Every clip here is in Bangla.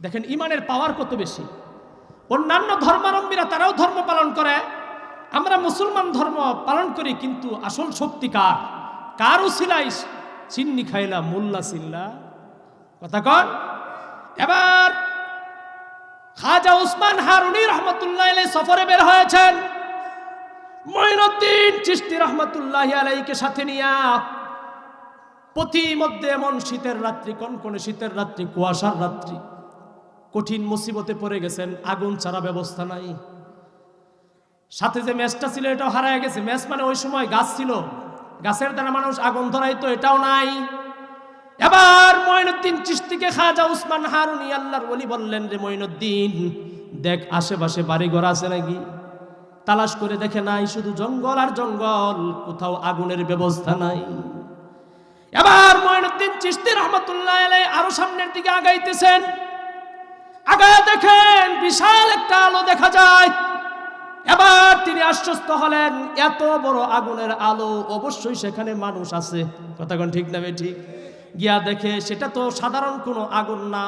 দেখেন ইমানের পাওয়ার কত বেশি? অন্যান্য ধর্মাবলম্বীরা তারাও ধর্ম পালন করে। আমরা মুসলমান ধর্ম পালন করি, কিন্তু আসল শক্তি কার? কার উসিলাই চিন্নি খাইলা, মোল্লা সিল্লা কথা কন। এবার খাজা উসমান হারুনি রহমতুল্লাহ আলাই সফরে বের হয়েছেন। মঈনুদ্দিন চিশতি রহমতুল্লাহ আলাইকে সাথে নিয়া পথি মধ্যে এমন শীতের রাত্রি, কনকনে শীতের রাত্রি, কুয়াশার রাত্রি। কঠিন মুসিবতে পড়ে গেছেন, আগুন ছাড়া ব্যবস্থা নাই। সাথে যে ম্যাচটা ছিল, এটাও হারায় গেছে। ম্যাচ মানে ওই সময় গাছ ছিল। গাছের দ্বারা মানুষ আগুন ধরাইতো, এটাও নাই। এবার মঈনুদ্দিন চিস্তিকে খাজা উসমান হারুনি আল্লাহর ওলি বললেন রে মঈনুদ্দিন, দেখ আশেপাশে বাড়িঘর আছে নাকি? তালাশ করে দেখে নাই, শুধু জঙ্গল আর জঙ্গল, কোথাও আগুনের ব্যবস্থা নাই। এবার মঈনুদ্দিন চিস্তি রহমতুল্লাহ আরও সামনের দিকে আগাইতেছেন। আগায় দেখেন, বিশাল একটা আলো দেখা যায়। এবার তিনি আশ্বস্ত হলেন, এত বড় আগুনের আলো, অবশ্যই সেখানে মানুষ আছে। কথাক্ষণ ঠিক না ঠিক গিয়া দেখে, সেটা তো সাধারণ কোনো আগুন না।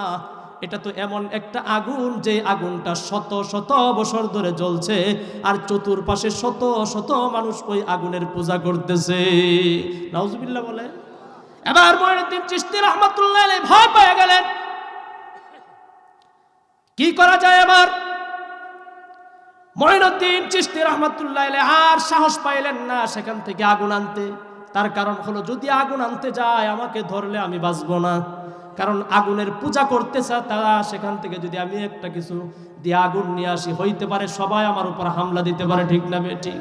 এটা তো এমন একটা আগুন, যে আগুনটা শত শত বছর ধরে জ্বলছে, আর চতুর্পাশে শত শত মানুষ ওই আগুনের পূজা করতেছে। নাউজুবিল্লাহ বলে। এবার মঈনুদ্দিন চিশতি রহমতুল্লাহ আলাইহি ভয় পেয়ে গেলেন। কি করা যায় এবার? মঈনুদ্দিন চিশতি রহমতুল্লাহ আর সাহস পাইলেন না সেখান থেকে আগুন আনতে। তার কারণ হলো, যদি আগুন আনতে যায়, আমাকে ধরলে আমি বাঁচবো না। কারণ আগুনের পূজা করতেছে তারা, সেখান থেকে যদি আমি একটা কিছু দিয়ে আগুন নিয়ে আসি, হইতে পারে সবাই আমার উপর হামলা দিতে পারে, ঠিক না বেটি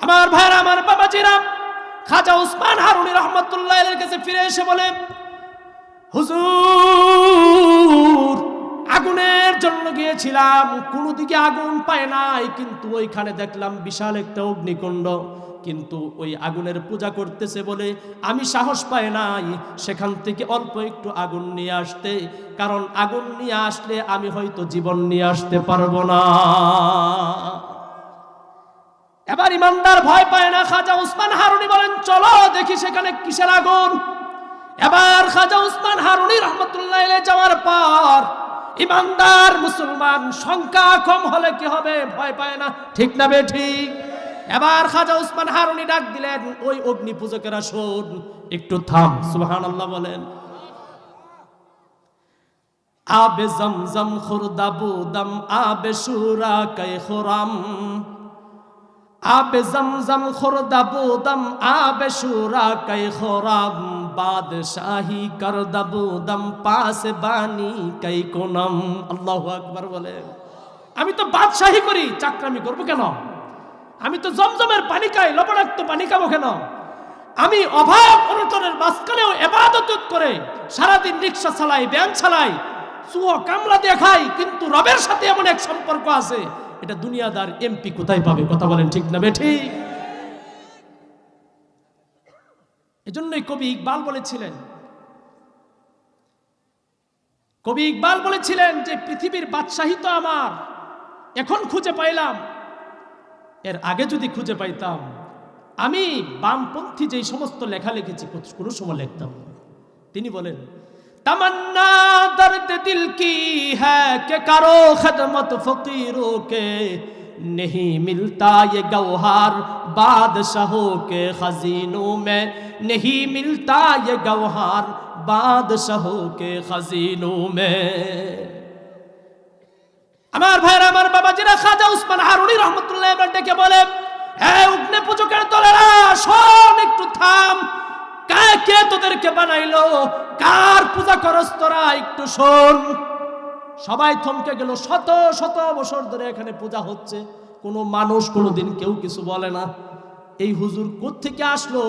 আমার ভাইরা, আমার বাবাজিরা, খাজা উসমান হারুনি রহমতুল্লাহ কাছে ফিরে এসে বলে, হুজুর আগুনের জন্য গিয়েছিলাম। কোনো দিকে আগুন পায় নাই, কিন্তু ওইখানে দেখলাম বিশাল একটা অগ্নিকুণ্ড। কিন্তু ওই আগুনের পূজা করতেছে বলে আমি সাহস পাই নাই, সেখান থেকে অল্প একটু আগুন নিয়ে আসতে। কারণ আগুন নিয়ে আসলে আমি হয়তো জীবন নিয়ে আসতে পারব না। এবার ইমানদার ভয় পায় না, খাজা উসমান হারুনি বলেন, চলো দেখি সেখানে কিসের আগুন? এবার খাজা উসমান হারুনি রহমতুল্লাহ যাওয়ার পর ইমানদার মুসলমান, সংখ্যা কম হলে কি হবে? ভয় পায় না। ঠিক না ঠিক? এবার খাজা উসমান হারুনি ডাক দিলেন, ওই অগ্নি পূজকেরা শোন একটু থাম। সুবহানাল্লাহ বলেন। আবে জমজম খুরদাবুদম আবে সুরা কে খুরাম। আবে জমজম খুরদাবুদম আবে সুরা কে খুরাম। বাদশাহী করদাবুদম পাস বানি কে কোনম। আল্লাহু আকবার বলে। আমি তো বাদশাহী করি, চাকরামি করব কেন? আমি তো জমজমের পানি খাই, লবণাক্ত পানি খাব কেন? আমি অভাব অনটনের মাঝখানেও এবাদত করে সারাদিন রিক্সা চালাই ব্যান চালাই, চুয়ো কামলা দিয়ে খাই, কিন্তু রবের সাথে এমন এক সম্পর্ক আছে, এটা দুনিয়াদার এমপি কোথায় পাবে? কথা বলেন ঠিক না বেঠি এজন্যই কবি ইকবাল বলেছিলেন, কবি ইকবাল বলেছিলেন যে পৃথিবীর বাদশাহী তো আমার, এখন খুঁজে পাইলাম, এর আগে যদি খুঁজে পাইতাম, আমি বামপন্থী যেই সমস্ত লেখা লিখেছি কোন সময় লিখতাম। তিনি বলেন, তামান্না দর্দ দিল কি হ্যাঁ কে কারও খদমত ফকিরো কে نہیں ملتا یہ گوہار بادشاہوں کے خزینوں میں نہیں ملتا یہ گوہار بادشاہوں کے خزینوں میں আমার ভাইরা আমার বাবা জিরা খাজা উসমান হারুনি রহমতুল্লাহ এবার ডেকে বলে হ্যাঁ উগ্নে পুজোকের দলেরা শোন একটু থাম কে তোদেরকে বানাইলো কার পূজা করস তোরা একটু শোন সবাই থমকে গেল। শত শত বছর ধরে এখানে পূজা হচ্ছে। কোনো মানুষ কোনোদিন কেউ কিছু বলে না। এই হুজুর থেকে আসলো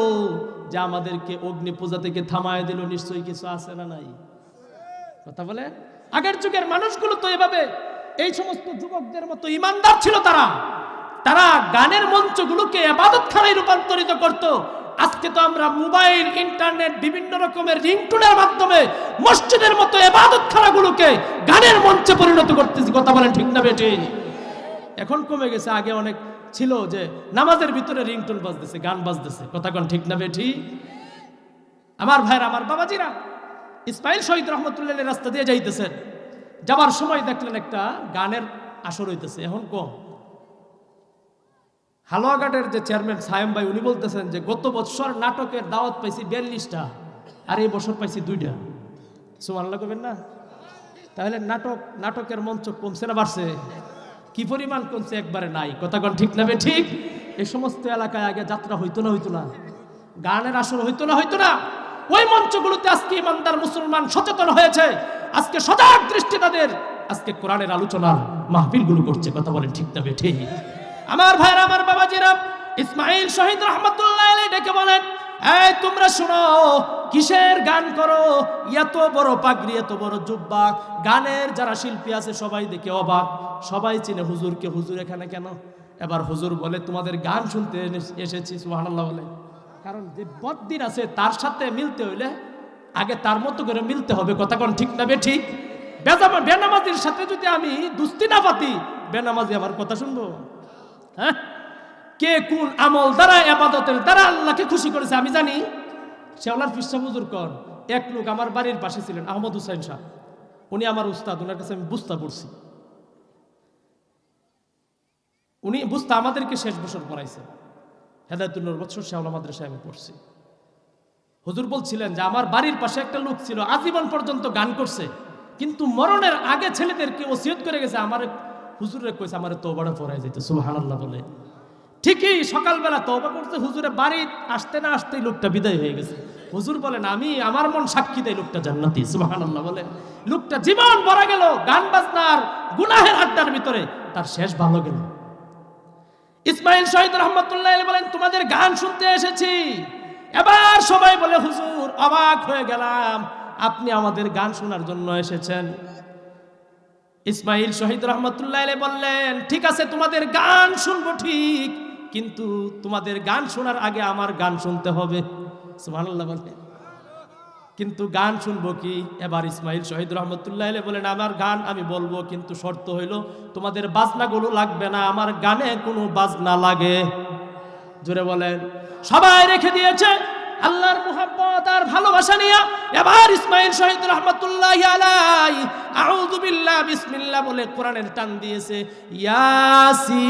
যে আমাদেরকে অগ্নি পূজা থেকে থামায় দিল? নিশ্চয়ই কিছু আছে না নাই? কথা বলে? আগের যুগের মানুষগুলো তো এভাবে, এই সমস্ত যুবকদের মতো ইমানদার ছিল তারা। তারা গানের মঞ্চগুলোকে আবাদত খানায় রূপান্তরিত করত। আজকে তো আমরা মোবাইল, ইন্টারনেট, বিভিন্ন রকমের রিংটুনের মাধ্যমে মসজিদের মতো এবাদত খানাগুলোকে গানের মঞ্চে পরিণত করতেছি, কথা বলেন ঠিক না বেটে এখন কমে গেছে, আগে অনেক ছিল যে নামাজের ভিতরে রিংটুন বাজতেছে, গান বাজতেছে, কথা কোন ঠিক না বেঠি? আমার ভাইরা, আমার বাবাজিরা, ইসমাইল শহীদ রহমতুল্লাহ রাস্তা দিয়ে যাইতেছেন। যাবার সময় দেখলেন একটা গানের আসর হইতেছে, এখন কম। হালুয়াঘাটের যে চেয়ারম্যান সায়েম ভাই, উনি বলতেছেন যে, গত বছর নাটকের দাওয়াত পাইছি বিয়াল্লিশটা, আর এই বছর পাইছি দুইটা। সুমান্লা করবেন না? তাহলে নাটক, নাটকের মঞ্চ কমছে না বাড়ছে? কি পরিমাণ কমছে একবারে নাই। কথা কোন ঠিক না বে ঠিক? এই সমস্ত এলাকায় আগে যাত্রা হইতো না হইতো না। গানের আসর হইতো না হইতো না। ওই মঞ্চগুলোতে আজকে ইমানদার মুসলমান সচেতন হয়েছে। আজকে সজাগ দৃষ্টি তাদের। আজকে কোরআনের আলোচনার মাহফিলগুলো করছে, কথা বলেন ঠিক না ঠিক? আমার ভাইরা আমার বাবা বাবাজিরা ইসমাইল শহীদ রহমতুল্লাহ ডেকে বলেন, এই তোমরা শোনো, কিসের গান করো? এত বড় পাগড়ি, এত বড় জুব্বা। গানের যারা শিল্পী আছে, সবাই দেখে অবাক। সবাই চিনে হুজুরকে হুজুর এখানে কেন? এবার হুজুর বলে, তোমাদের গান শুনতে এসেছি, সুবহানাল্লাহ বলে। কারণ যে বদ্দিন আছে, তার সাথে মিলতে হইলে আগে তার মতো করে মিলতে হবে। কথা কোন ঠিক না বে ঠিক? বেজামা, বেনামাজির সাথে যদি আমি দুস্তি না পাতি, বেনামাজি আমার কথা শুনব? হ্যাঁ? কে কোন আমল দ্বারা আবাদতের দ্বারা আল্লাহকে খুশি করেছে আমি জানি। শেওলার ফিসা বুজুর কর এক লোক আমার বাড়ির পাশে ছিলেন, আহমদ হুসাইন শাহ। উনি আমার উস্তাদ ওনার কাছে আমি বুঝতা পড়ছি। উনি বুঝতা আমাদেরকে শেষ বছর পড়াইছেন হেদায়তুল্লোর বছর শেওলা মাদ্রাসায় আমি পড়ছি। হুজুর বলছিলেন যে, আমার বাড়ির পাশে একটা লোক ছিল, আজীবন পর্যন্ত গান করছে। কিন্তু মরণের আগে ছেলেদেরকে ওসিয়ত করে গেছে, আমার হুজুরে কইছে, আমার তৌবাটা পড়াই যেতে সুবহানাল্লাহ বলে। ঠিকই, সকালবেলা তওবা করতে হুজুরে বাড়ি আসতে না আসতেই লোকটা বিদায় হয়ে গেছে। হুজুর বলেন, আমি, আমার মন সাক্ষী দেয় লোকটা জান্নাতি। সুবহানাল্লাহ বলে। লোকটা জীবন ভরা গেল, গান বাজনার, গুনাহের আড্ডার ভিতরে, তার শেষ ভালো গেল। ইসমাইল শহীদ রহমতুল্লাহ বলেন, তোমাদের গান শুনতে এসেছি। এবার সবাই বলে, হুজুর, অবাক হয়ে গেলাম। আপনি আমাদের গান শোনার জন্য এসেছেন। ইসমাইল শহীদ রহমতুল্লাহ বললেন, ঠিক আছে, তোমাদের গান শুনব ঠিক, কিন্তু তোমাদের গান শোনার আগে আমার গান শুনতে হবে। কিন্তু গান শুনব কি? এবার ইসমাইল শহীদ রহমতুল্লাহ বলেন, আমার গান আমি বলব, কিন্তু শর্ত হইল তোমাদের বাজনাগুলো লাগবে না, আমার গানে কোনো বাজনা লাগে। জোরে বলেন। সবাই রেখে দিয়েছে আল্লাহর মোহাম্মত আর ভালোবাসা নিয়া এবার ইসমাইল শহীদ রহমতুল্লাহ আলাই আউযু বিল্লাহ বিসমিল্লাহ বলে কোরআনের টান দিয়েছে, ইয়াসিন।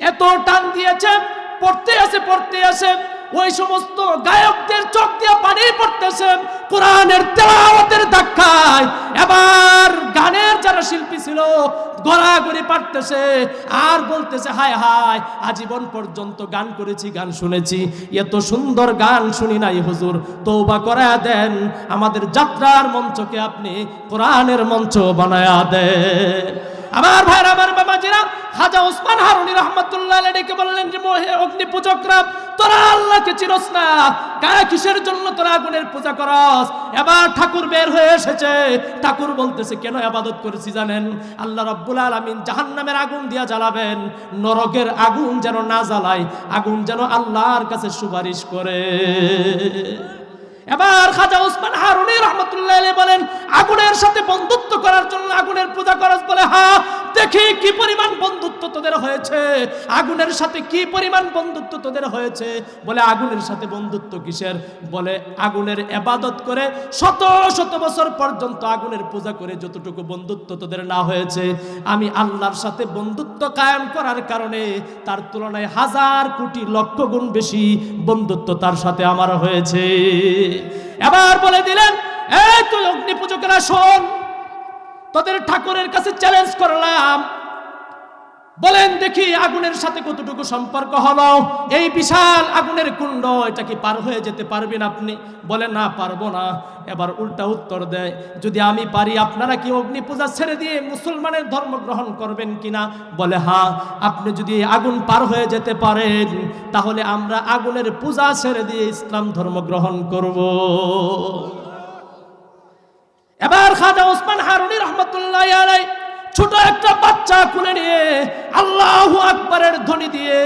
এত টান দিয়েছে, পড়তে আছে পড়তে আছে। ওই সমস্ত গায়কদের চোখ দিয়ে পানি পড়তেছে, কোরআনের তেলাওয়াতের ধাক্কায়। এবার গানের যারা শিল্পী ছিল, গড়াগড়ি পারতেছে আর বলতেছে, হায় হায়, আজীবন পর্যন্ত গান করেছি, গান শুনেছি। এত সুন্দর গান শুনি নাই হুজুর তৌবা করা দেন। আমাদের যাত্রার মঞ্চকে আপনি কোরআনের মঞ্চ বানায়া দেন। আমার ভাইরা আমার বাবাজিরা খাজা ওসমান হারুনি রহমতুল্লাহ ডেকে বললেন যে অগ্নি পূজকরা তোরা আল্লাহকে চিরস না। গায়ে কিসের জন্য তোরা আগুনের পূজা করস? এবার ঠাকুর বের হয়ে এসেছে। ঠাকুর বলতেছে, কেন আবাদত করেছি জানেন? আল্লাহ রব্বুল আলামিন জাহান্নামের আগুন দিয়া জ্বালাবেন। নরকের আগুন যেন না জ্বালায়, আগুন যেন আল্লাহর কাছে সুপারিশ করে। এবার খাজা উসমান হারুনি রহমতুল্লাহ বলেন, আগুনের সাথে বন্ধুত্ব করার জন্য আগুনের পূজা করস বলে হ্যাঁ দেখি কি পরিমাণ বন্ধুত্ব তোদের হয়েছে? আগুনের সাথে কি পরিমাণ বন্ধুত্ব তোদের হয়েছে? বলে, আগুনের সাথে বন্ধুত্ব কিসের? বলে, আগুনের এবাদত করে শত শত বছর পর্যন্ত আগুনের পূজা করে যতটুকু বন্ধুত্ব তোদের না হয়েছে, আমি আল্লাহর সাথে বন্ধুত্ব কায়েম করার কারণে তার তুলনায় হাজার কোটি লক্ষ গুণ বেশি বন্ধুত্ব তার সাথে আমার হয়েছে। এবার বলে দিলেন, এই তুই অগ্নি পূজকেরা শোন তোদের ঠাকুরের কাছে চ্যালেঞ্জ করলাম। বলেন দেখি আগুনের সাথে কতটুকু সম্পর্ক হলো? এই বিশাল আগুনের কুণ্ড, এটা কি পার হয়ে যেতে পারবেন আপনি? বলে, না, পারব না। এবার উল্টা উত্তর দেয়, যদি আমি পারি, আপনারা কি অগ্নি পূজা ছেড়ে দিয়ে মুসলমানের ধর্ম গ্রহণ করবেন কিনা? বলে হ্যাঁ আপনি যদি আগুন পার হয়ে যেতে পারেন, তাহলে আমরা আগুনের পূজা ছেড়ে দিয়ে ইসলাম ধর্ম গ্রহণ করব। এবার খাজা ওসমান হারুনি রহমতুল্লাহ আলাই ছোট একটা বাচ্চা কুলে নিয়ে আল্লাহ আকবরের ধ্বনি দিয়ে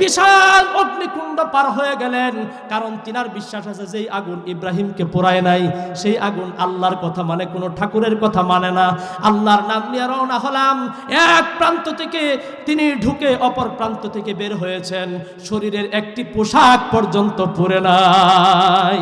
বিশাল অগ্নিকুণ্ড পার হয়ে গেলেন। কারণ তিনার বিশ্বাস আছে যেই আগুন ইব্রাহিমকে পোড়ায় নাই, সেই আগুন আল্লাহর কথা মানে কোনো ঠাকুরের কথা মানে না। আল্লাহর নাম নিয়ে রওনা হলাম। এক প্রান্ত থেকে তিনি ঢুকে অপর প্রান্ত থেকে বের হয়েছেন। শরীরের একটি পোশাক পর্যন্ত পরে নাই।